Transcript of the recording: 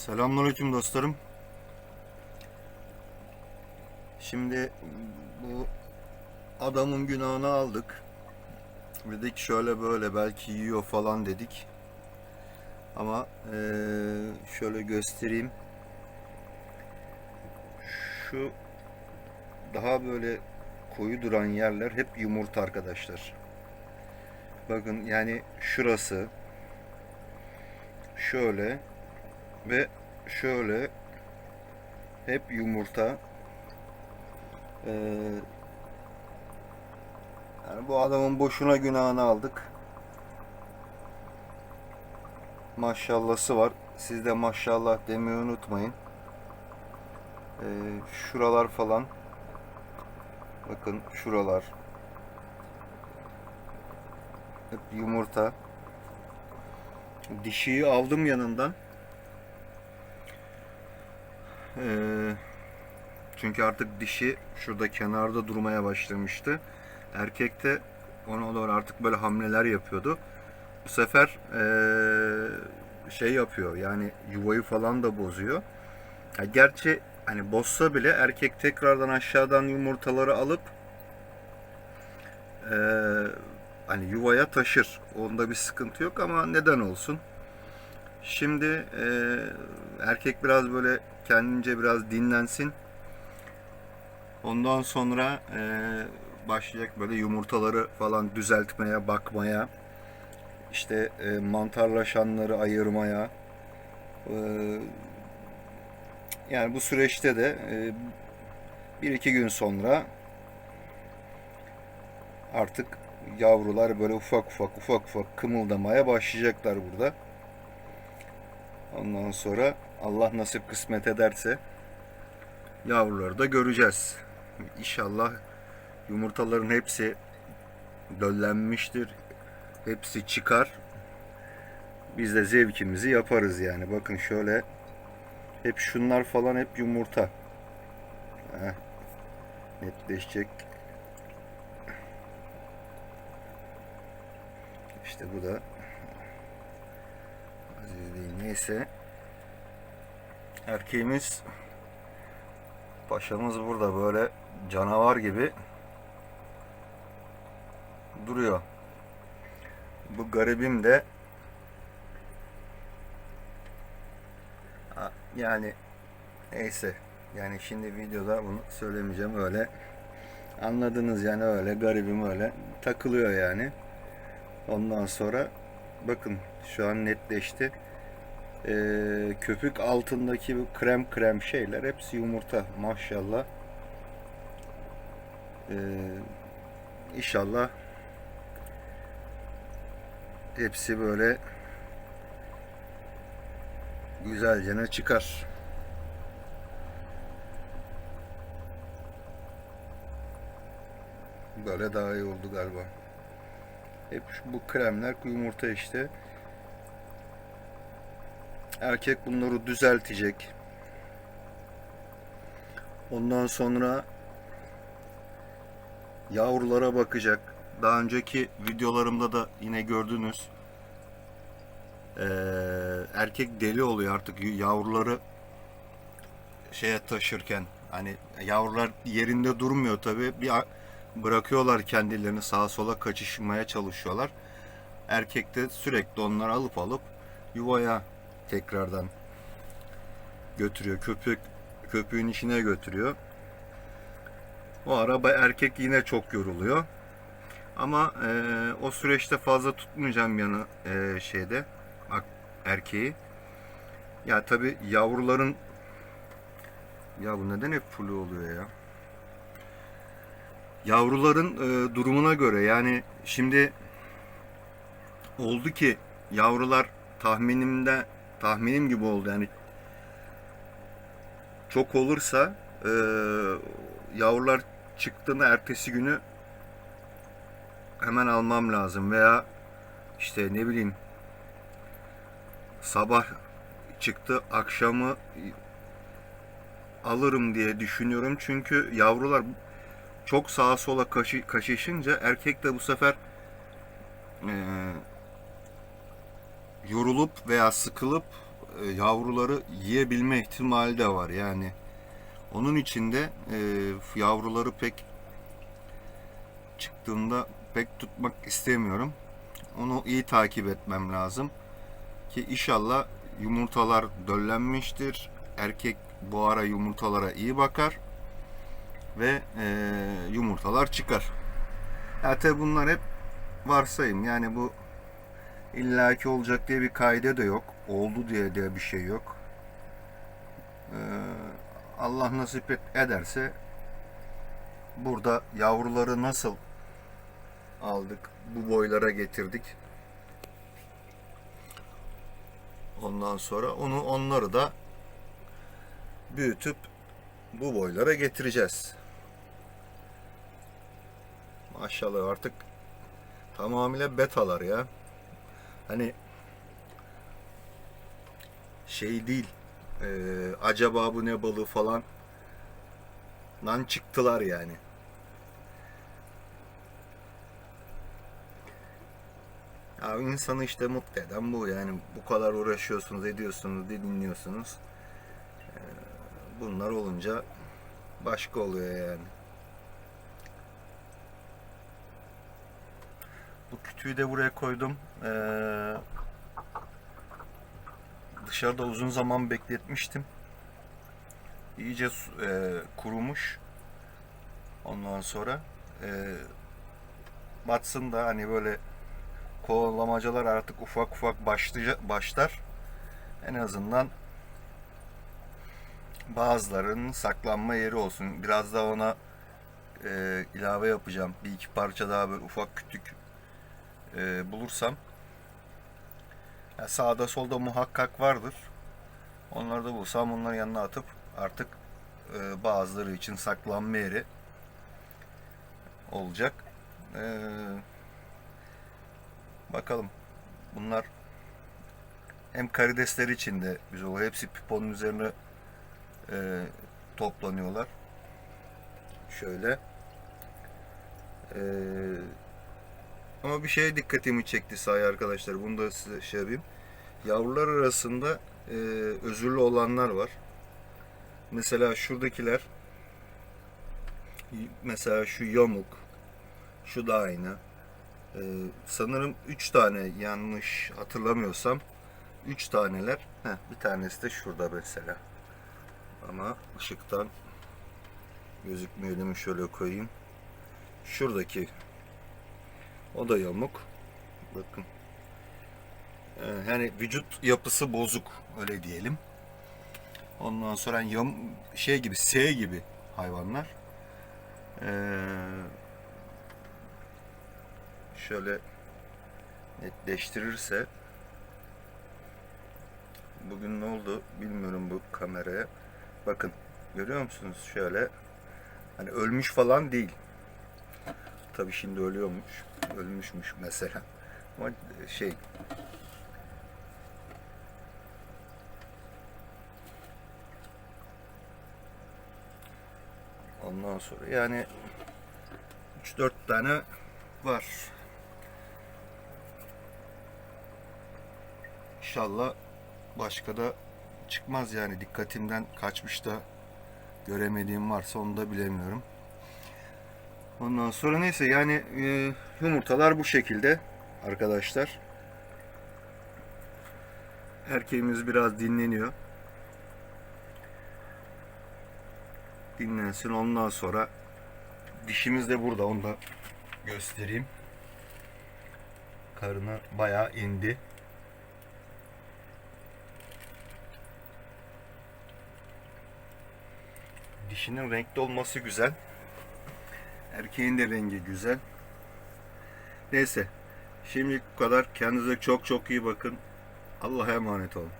Selamünaleyküm dostlarım. Şimdi bu adamın günahını aldık. Dedik şöyle böyle belki yiyor falan dedik. Ama eee, şöyle göstereyim. Şu daha böyle koyu duran yerler hep yumurta arkadaşlar. Bakın yani şurası şöyle ve şöyle hep yumurta. Ee, yani bu adamın boşuna günahını aldık. Maşallahsı var. Siz de maşallah demeyi unutmayın. Ee, şuralar falan. Bakın şuralar. Hep yumurta. Dişiyi aldım yanından. Ee, çünkü artık dişi şurada kenarda durmaya başlamıştı. Erkek de ona doğru artık böyle hamleler yapıyordu. Bu sefer ee, şey yapıyor yani yuvayı falan da bozuyor. Ya gerçi hani bozsa bile erkek tekrardan aşağıdan yumurtaları alıp ee, hani yuvaya taşır. Onda bir sıkıntı yok ama neden olsun? Şimdi e, erkek biraz böyle kendince biraz dinlensin. Ondan sonra e, başlayacak böyle yumurtaları falan düzeltmeye, bakmaya, işte e, mantarlaşanları ayırmaya. E, yani bu süreçte de e, bir iki gün sonra artık yavrular böyle ufak ufak ufak ufak kımıldamaya başlayacaklar burada. Ondan sonra Allah nasip kısmet ederse yavruları da göreceğiz. İnşallah yumurtaların hepsi döllenmiştir. Hepsi çıkar. Biz de zevkimizi yaparız yani. Bakın şöyle hep şunlar falan hep yumurta. Heh. Netleşecek. İşte bu da Neyse. Erkeğimiz paşamız burada böyle canavar gibi duruyor. Bu garibim de yani neyse yani şimdi videoda bunu söylemeyeceğim öyle anladınız yani öyle garibim öyle takılıyor yani ondan sonra bakın şu an netleşti Ee, köpük altındaki bu krem krem şeyler hepsi yumurta maşallah ee, inşallah hepsi böyle güzelce çıkar. Böyle daha iyi oldu galiba. Hep şu- bu kremler yumurta işte. Erkek bunları düzeltecek. Ondan sonra yavrulara bakacak. Daha önceki videolarımda da yine gördünüz. Ee, erkek deli oluyor artık yavruları şeye taşırken. Hani yavrular yerinde durmuyor tabi. Bir bırakıyorlar kendilerini sağa sola kaçışmaya çalışıyorlar. Erkek de sürekli onları alıp alıp yuvaya tekrardan götürüyor. Köpük köpüğün içine götürüyor. O araba erkek yine çok yoruluyor. Ama e, o süreçte fazla tutmayacağım yanı e, şeyde erkeği. Ya tabi yavruların ya bu neden hep flu oluyor ya? Yavruların e, durumuna göre yani şimdi oldu ki yavrular tahminimde tahminim gibi oldu. Yani çok olursa e, yavrular çıktığında ertesi günü hemen almam lazım. Veya işte ne bileyim sabah çıktı akşamı alırım diye düşünüyorum. Çünkü yavrular çok sağa sola kaşı, kaşışınca erkek de bu sefer eee, yorulup veya sıkılıp e, yavruları yiyebilme ihtimali de var yani. Onun için de e, yavruları pek çıktığında pek tutmak istemiyorum. Onu iyi takip etmem lazım. Ki inşallah yumurtalar döllenmiştir. Erkek bu ara yumurtalara iyi bakar ve e, yumurtalar çıkar. Ya tabi bunlar hep varsayım. Yani bu illaki olacak diye bir kaide de yok. Oldu diye de bir şey yok. Ee, Allah nasip ederse burada yavruları nasıl aldık, bu boylara getirdik. Ondan sonra onu onları da büyütüp bu boylara getireceğiz. Maşallah artık tamamıyla betalar ya. Hani şey değil. e, acaba bu ne balığı falan lan çıktılar yani. Ya insanı işte mutlu eden bu yani bu kadar uğraşıyorsunuz ediyorsunuz dinliyorsunuz. E, bunlar olunca başka oluyor yani. Kütüğü de buraya koydum. Ee, dışarıda uzun zaman bekletmiştim. İyice e, kurumuş. Ondan sonra e, batsın da hani böyle kovalamacalar artık ufak ufak başlayacak, başlar. En azından bazılarının saklanma yeri olsun. Biraz da ona e, ilave yapacağım. Bir iki parça daha böyle ufak kütük e, bulursam ya sağda solda muhakkak vardır. Onları da bulsam onların yanına atıp artık e, bazıları için saklanma yeri olacak. E, bakalım. Bunlar hem karidesler için de güzel oluyor. Hepsi piponun üzerine e, toplanıyorlar. Şöyle. Eee ama bir şeye dikkatimi çekti sahi arkadaşlar. Bunu da size şey yapayım. Yavrular arasında e, özürlü olanlar var. Mesela şuradakiler mesela şu yamuk şu da aynı. E, sanırım 3 tane yanlış hatırlamıyorsam 3 taneler. Heh, bir tanesi de şurada mesela. Ama ışıktan gözükmüyor? Şöyle koyayım. Şuradaki o da yamuk. Bakın. Ee, yani vücut yapısı bozuk öyle diyelim. Ondan sonra yam şey gibi S gibi hayvanlar. Ee, şöyle netleştirirse bugün ne oldu bilmiyorum bu kameraya. Bakın görüyor musunuz şöyle hani ölmüş falan değil. Tabii şimdi ölüyormuş. Ölmüşmüş mesela. Ama şey Ondan sonra yani 3-4 tane var. İnşallah başka da çıkmaz yani dikkatimden kaçmış da göremediğim varsa onu da bilemiyorum. Ondan sonra neyse yani e, yumurtalar bu şekilde arkadaşlar. Erkeğimiz biraz dinleniyor. Dinlensin ondan sonra dişimiz de burada onu da göstereyim. Karına bayağı indi. Dişinin renkli olması güzel. Erkeğin de rengi güzel. Neyse. Şimdilik bu kadar. Kendinize çok çok iyi bakın. Allah'a emanet olun.